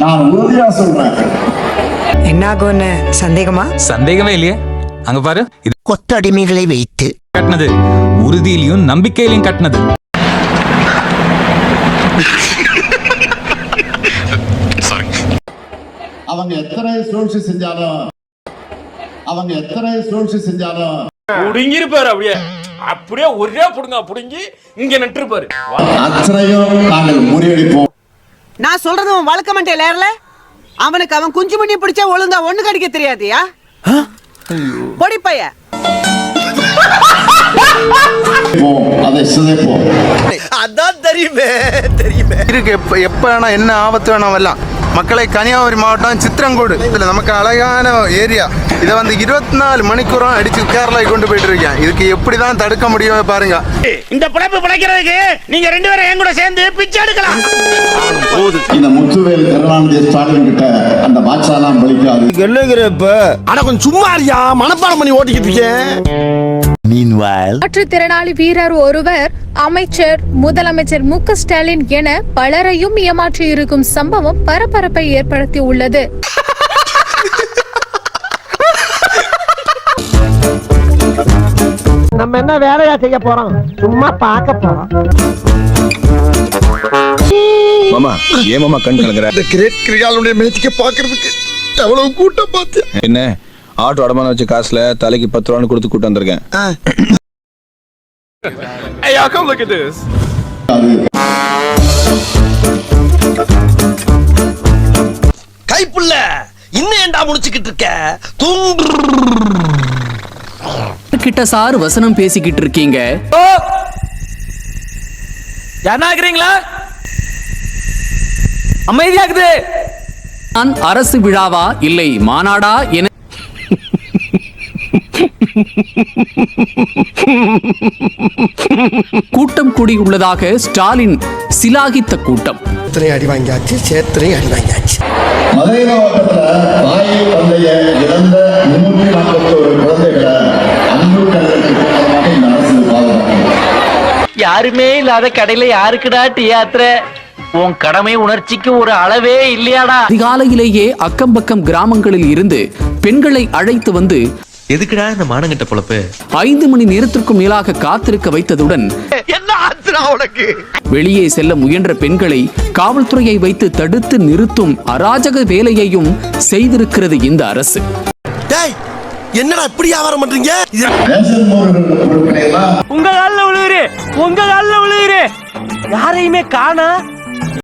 நான் உறுதியா சொல்றேன். என்னாகும்னு சந்தேகமா? சந்தேகமே இல்லையே. அங்க பாரு. இது கொத்தடிமைகளை வைத்து. கட்டினது. உறுதியிலையும் நம்பிக்கையிலையும் கட்டினது. அவங்க எத்தனை சூழ்ச்சி செஞ்சாலும் அவங்க எத்தனை சூழ்ச்சி செஞ்சாலும். புடுங்கிருப்பாரு அப்படியே. அப்படியே ஒரே புடுங்க புடுங்கி இங்க நட்டுருப்பாரு அத்தனையும் நாங்கள் முறியடிப்போம். சொல்றது உன் வழக்க மண்டையில ஏறல? அவனுக்கு அவன் குஞ்சு மணி பிடிச்சா ஒழுங்கா ஒண்ணு கடிக்க தெரியாதியா? பொடி பைய. அதை சிதைப்போம் அதான் தெரியுமே தெரியுமே. இருக்கு எப்ப எப்ப வேணா என்ன ஆபத்து வேணா வரலாம் மக்களை கன்னியாகுமரி மாவட்டம் சித்திரங்கோடு. இதுல நமக்கு அழகான ஏரியா. இதை வந்து இருபத்தி நாலு மணிக்கூரம் அடிச்சு கேரளா கொண்டு போயிட்டு இருக்கேன் இதுக்கு எப்படிதான் தடுக்க முடியும் பாருங்க. இந்த பிழைப்பு பிழைக்கிறதுக்கு நீங்க ரெண்டு பேரும் என் கூட சேர்ந்து பிச்சை எடுக்கலாம். இந்த முத்துவேல் கருணாநிதி ஸ்டாலின் கிட்ட அந்த பாட்சாலாம் பலிக்காது அட கொஞ்சம் சும்மா இருக்கியா? மனப்பாடம் பண்ணி ஓட்டிக்கிட்டு இருக்கேன். மாற்றுத்திறனாளி வீரர் ஒருவர் அமைச்சர் முதலமைச்சர் மு க ஸ்டாலின் என பலரையும் ஏமாற்றி இருக்கும் சம்பவம் பரபரப்பை ஏற்படுத்தி உள்ளது நம்ம என்ன வேலையா செய்ய போறோம்? சும்மா பார்க்க போறோம். மாமா ஏன் மாமா கண் கலங்குற? இந்த கிரேட் கிரியாளுடைய மேட்சிக்க பாக்குறதுக்கு எவ்வளவு கூட்டம் பார்த்து என்ன ஆட்டோ அடமான வச்ச காசுல தலைக்கு பத்து ரூபான்னு கொடுத்து கூட்டு வந்திருக்கேன். கைப்புள்ள இன்னும் ஏன்டா முடிச்சுக்கிட்டு இருக்க? தூங்கு கிட்ட சார் வசனம் பேசிக்கிட்டு இருக்கீங்க. ஜனாகிறீங்களா அமைதியாக்குது நான் அரசு விழாவா? இல்லை. மாநாடா? என கூட்டம் கூடியுள்ளதாக ஸ்டாலின் சிலாகித்த கூட்டம். அடி வாங்கியாச்சு சேத்திரை அடி வாங்கியாச்சு. மதுரை மாவட்டத்தில் தாயை தந்தைய இழந்த முன்னூற்றி நாற்பத்தோரு யாருமே இல்லாத கடையில யாருக்குடா டீ ஆத்துற? உன் கடமை உணர்ச்சிக்கு ஒரு அளவே இல்லையாடா. அதிகாலையிலேயே அக்கம் பக்கம் கிராமங்களில் இருந்து பெண்களை அழைத்து வந்து எதுக்குடா இந்த மானங்கிட்ட பொழப்பு? ஐந்து மணி நேரத்திற்கும் மேலாக காத்திருக்க வைத்ததுடன் என்ன ஆச்சுடா உனக்கு? வெளியே செல்ல முயன்ற பெண்களை காவல்துறையை வைத்து தடுத்து நிறுத்தும் அராஜக வேலையையும் செய்திருக்கிறது இந்த அரசு. டேய் என்னடா இப்படி வியாபாரம் பண்றீங்க? உறுப்பினர்களா உங்க காலில் விழுகிறேன் யாரையுமே காணா